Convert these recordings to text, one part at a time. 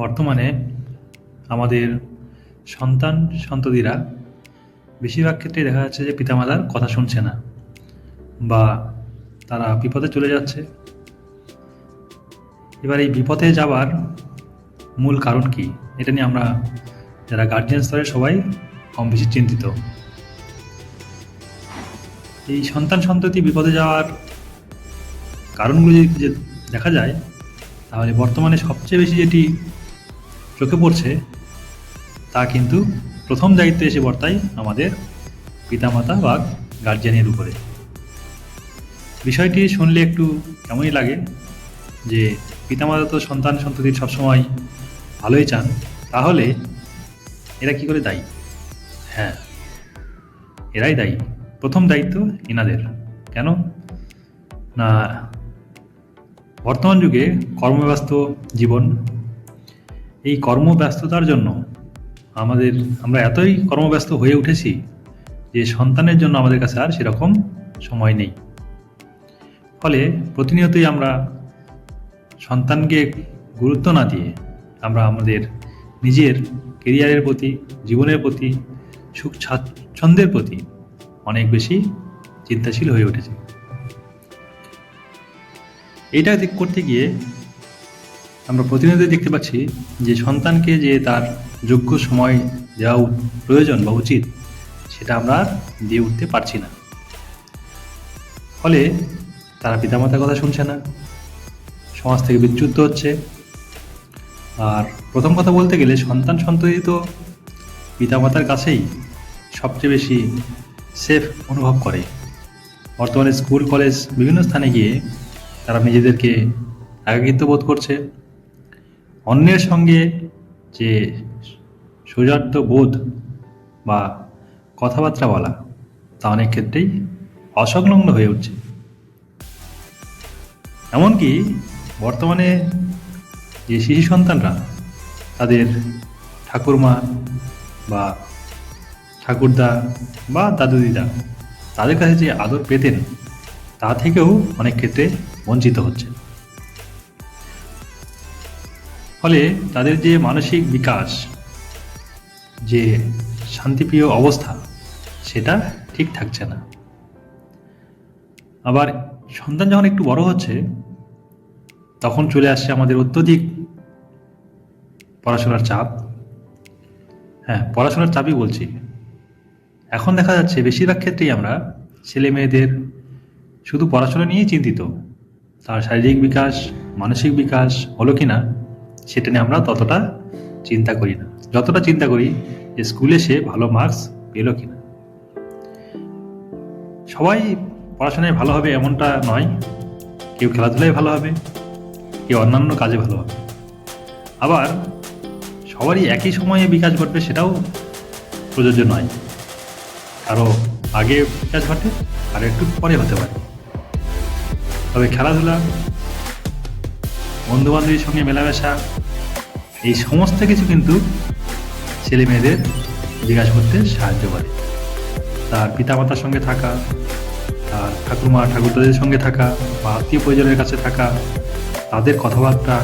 বর্তমানে আমাদের সন্তান, সন্ততিরা বেশিরভাগ ক্ষেত্রেই দেখা যাচ্ছে যে পিতামাতার কথা শুনছে না বা তারা বিপদে চলে যাচ্ছে। এবার এই বিপদে যাওয়ার মূল কারণ কি? এটা নিয়ে আমরা যারা গার্জিয়ান স্তরে সবাই কম বেশি চিন্তিত। এই সন্তান, সন্ততি বিপদে যাওয়ার কারণগুলো যদি দেখা যায়, তাহলে বর্তমানে সবচেয়ে বেশি যেটি চোখে পড়ছে, তা কিন্তু প্রথম দায়িত্ব এসে বর্তায় আমাদের পিতামাতা বা গার্জিয়ানের উপরে। বিষয়টি শুনলে একটু কেমনই লাগে যে পিতামাতা তো সন্তান সন্ততির সবসময় ভালোই চান, তাহলে এরা কি করে দায়ী? হ্যাঁ এরাই দায়ী। প্রথম দায়িত্ব এনাদের। কেন? না, বর্তমান যুগে কর্মব্যস্ত জীবন এই কর্মব্যস্ততার জন্য আমাদের, আমরা এতই কর্মব্যস্ত হয়ে উঠেছি যে সন্তানের জন্য আমাদের কাছে আর সেরকম সময় নেই। ফলে প্রতিনিয়তই আমরা সন্তানকে গুরুত্ব না দিয়ে আমরা আমাদের নিজের কেরিয়ারের প্রতি, জীবনের প্রতি, সুখ স্বাচ্ছন্দ্যের প্রতি অনেক বেশি চিন্তাশীল হয়ে উঠেছে। এটা করতে গিয়ে আমরা প্রতিনিয়ত দেখতে পাচ্ছি যে সন্তানকে যে তার যোগ্য সময় দেওয়া প্রয়োজন বা উচিত, সেটা আমরা দিয়ে উঠতে পারছি না। ফলে তারা পিতামাতার কথা শুনছে না, সমাজ থেকে বিচ্যুত হচ্ছে। আর প্রথম কথা বলতে গেলে সন্তান সন্ততি তো পিতামাতার কাছেই সবচেয়ে বেশি সেফ অনুভব করে। বর্তমানে স্কুল, কলেজ বিভিন্ন স্থানে গিয়ে তারা নিজেদেরকে একাকিত্ব বোধ করছে। অন্যের সঙ্গে যে সৌজার্দ্য বোধ বা কথাবার্তা বলা, তা অনেক ক্ষেত্রেই অসংলগ্ন হয়ে উঠছে। এমনকি বর্তমানে যে শিশু সন্তানরা, তাদের ঠাকুরমা বা ঠাকুরদা বা দাদু দিদা তাদের কাছে যে আদর পেতেন, তা থেকেও অনেক ক্ষেত্রে বঞ্চিত হচ্ছে। ফলে তাদের যে মানসিক বিকাশ, যে শান্তিপ্রিয় অবস্থা, সেটা ঠিক থাকছে না। আবার সন্তান যখন একটু বড় হচ্ছে, তখন চলে আসছে আমাদের অত্যধিক পড়াশোনার চাপ। হ্যাঁ পড়াশোনার চাপই বলছি। এখন দেখা যাচ্ছে বেশিরভাগ ক্ষেত্রেই আমরা ছেলে মেয়েদের শুধু পড়াশোনা নিয়েই চিন্তিত। তার শারীরিক বিকাশ, মানসিক বিকাশ হলো কি না সেটা নিয়ে আমরা ততটা চিন্তা করি না। যতটা চিন্তা করি যে স্কুলে সে ভালো মার্কস পেল কিনা। সবাই পড়াশোনায় ভালো হবে এমনটা নয়। কেউ খেলাধুলায় ভালো হবে, কেউ অন্যান্য কাজে ভালো হবে। আবার সবারই একই সময়ে বিকাশ ঘটবে সেটাও প্রযোজ্য নয়। কারও আগে বিকাশ ঘটে, আর একটু পরে হতে পারে। তবে খেলাধুলা বন্ধু বান্ধবীর সঙ্গে মেলামেশা এই সমস্ত কিছু কিন্তু ছেলে মেয়েদের বিকাশ করতে সাহায্য করে। তার পিতামাতার সঙ্গে থাকা, তার ঠাকুরমা, ঠাকুরদাদের সঙ্গে থাকা, বা আত্মীয় পরিজনের কাছে থাকা, তাদের কথাবার্তা,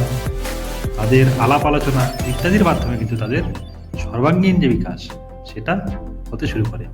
তাদের আলাপ আলোচনা ইত্যাদির মাধ্যমে কিন্তু তাদের সর্বাঙ্গীন যে বিকাশ, সেটা হতে শুরু করে।